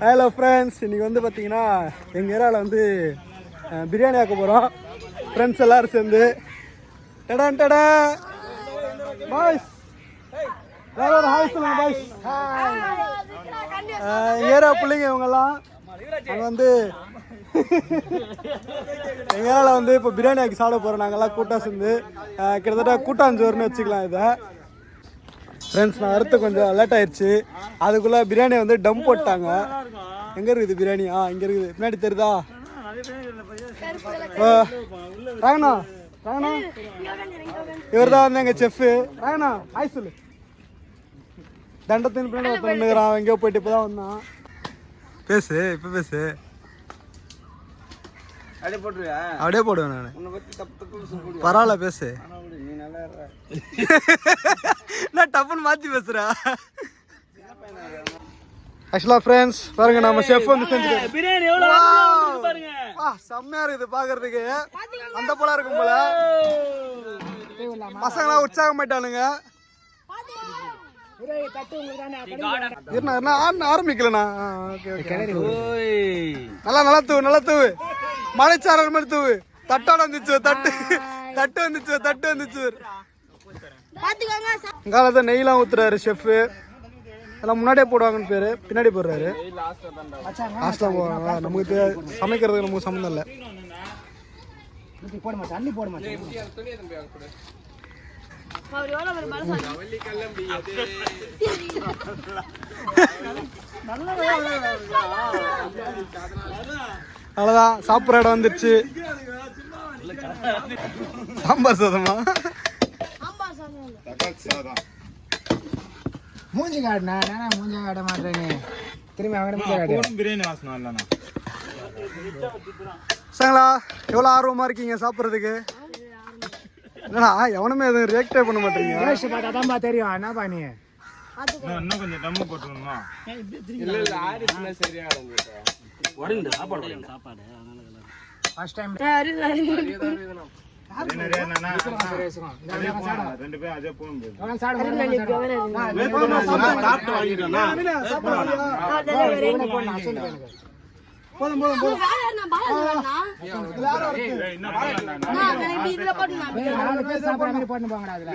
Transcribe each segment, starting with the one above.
Hello friends இன்னைக்கு வந்து பார்த்தீங்கன்னா எங்கள் ஏரியாவில் வந்து பிரியாணி ஆக்க போகிறோம் ஃப்ரெண்ட்ஸ் எல்லோரும் சேர்ந்து. டடான் டடா. பாய்ஸ் எல்லாரும் ஹாய் சொல்லுங்க பாய்ஸ் எங்கள் ஏரியா பிள்ளைங்க இவங்கெல்லாம் அங்கே வந்து எங்கள் ஏரியாவில் வந்து இப்போ பிரியாணி ஆக்கி சாப்பிட போகிறோம் நாங்கள்லாம் கூட்டம் சேர்ந்து கிட்டத்தட்ட கூட்டாஞ்சோறுன்னு வச்சுக்கலாம் இதை. ஃப்ரெண்ட்ஸ் நான் அறுத்து கொஞ்சம் லேட் ஆயிடுச்சு அதுக்குள்ளே பிரியாணி வந்து டம் போட்டாங்க எங்கே இருக்குது பிரியாணி? ஆ இங்கே இருக்குது. பின்னாடி தெரியுதா? ஆ, ராகண்ணா ராகண்ணா இவர் தான் வந்து எங்கள் செஃப்பு ராகண்ணா ஹாய் சொல்லு. தண்டத்தின் பின்னாடி ஒருத்தன் எங்கேயோ போயிட்டு இப்போ தான் வந்தான். பேசு இப்போ பேசு. அப்படியே போடுவேன் நான். உன்னை பத்தி தப்பு தப்பு சொல்லி பரவாயில்ல பேசு. நீ நல்லா இருற. நான் டப்புன்னு மாற்றி பேசுகிறேன் ஆக்சுவலாக ஃப்ரெண்ட்ஸ் பாருங்க நம்ம செஃப் வந்து செஞ்சுட்டு பிரியாணி எவ்வளவு. பாருங்க. செம்மையா இருக்குது பாக்குறதுக்கு. அந்த போல இருக்கும் போல. பசங்களாம் உற்சாகம் ஆட- ஆரம்பிக்கலண்ணா. நல்லா நல்லா தூவு நல்லா தூவு. மலைச்சாரல் மாதிரி தூவு. தட்டோட வந்துச்சு தட்டு. தட்டு வந்துச்சு தட்டு வந்துச்சு. காலத்தை நெய்லாம் ஊத்துறாரு செஃப் எல்லாம் முன்னாடியே போடுவாங்கன்னு பேரு. பின்னாடி போடுறாரு. லாஸ்ட்ல போடுவாங்க நமக்கு சமைக்கிறதுக்கு நமக்கு சம்மந்தம் இல்லை. போடுமா தண்ணி போடுமா அவ்வளோதான் சாப்பிட்ற இடம் வந்துருச்சு. சாம்பார் சாதமா? மூஞ்சி காட்டுனா நானா மூஞ்சி காட்ட மாட்டேன்னு திரும்பி அவன் மூஞ்சி காட்டு பிரியாணி வாசனம் இல்லைண்ணா சாங்களா எவ்வளோ ஆர்வமா இருக்கீங்க சாப்பிட்றதுக்கு? என்னடா எவனுமே எதுவும் ரியாக்டே பண்ண மாட்டீங்க யோசிச்சு பார்த்தா தான்ப்பா தெரியும். என்னப்பா நீ. இன்னும் கொஞ்சம் டம்மு போட்டுருணுமா இல்ல இல்ல ஆரிஃப்னா சரியா இருந்துச்சு ஃபர்ஸ்ட் டைம் ரெண்டு பேரும் அதே போகும் போதும் போதும் போதும். நாலு பேர் சாப்பிட்ற மாதிரி போட்டு போங்கடா அதுல.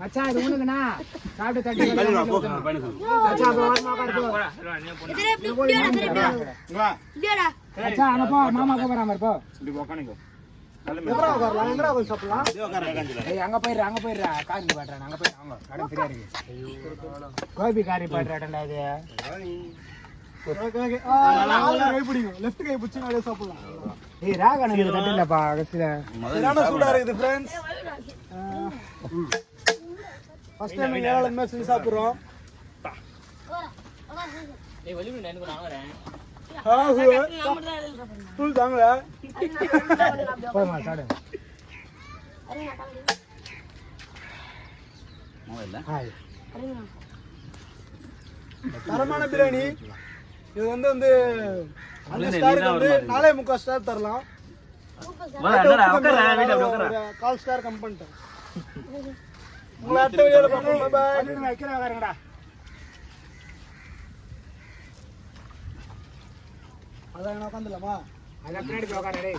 மச்சான் இது உனக்குண்ணா. சாப்பிட்டு தட்டி போ. மச்சான் அங்க போ. மாமா கூப்பிடுறான் பாரு, போ எங்கடா உட்காரலாம் எங்கடா உட்காந்து சாப்பிடலாம். ஏய் அங்க போயிடுறா அங்க போயிடுறா. காரி பாடுறான் அங்க போயிடு அவங்க கடன் சரியா இருக்கு. கோபி காரி கை பிடிக்கும் லெஃப்ட் கை பிடிச்சி அப்படியே சாப்பிடலாம். ஏய் ராகா எனக்கு தட்டு இல்லப்பா கடைசியில. சூடா இருக்குது ஃப்ரெண்ட்ஸ் ஃபர்ஸ்ட் டைம் எங்க ஏழை மாதிரி செஞ்சு சாப்பிடுறோம். தூள் தாங்கள தரமான பிரியாணி. இது வந்து வந்து அஞ்சு ஸ்டாருக்கு வந்து நாலே முக்கால் ஸ்டார் தரலாம். கால் ஸ்டார் கம் பண்ணிட்டேன் உங்களை அடுத்த வீடியோவில் பார்ப்போம். பாய் வைக்கிற வரங்கடா அதான் உட்காந்துலாமா அதான் பின்னாடி போய் உட்காரு டேய்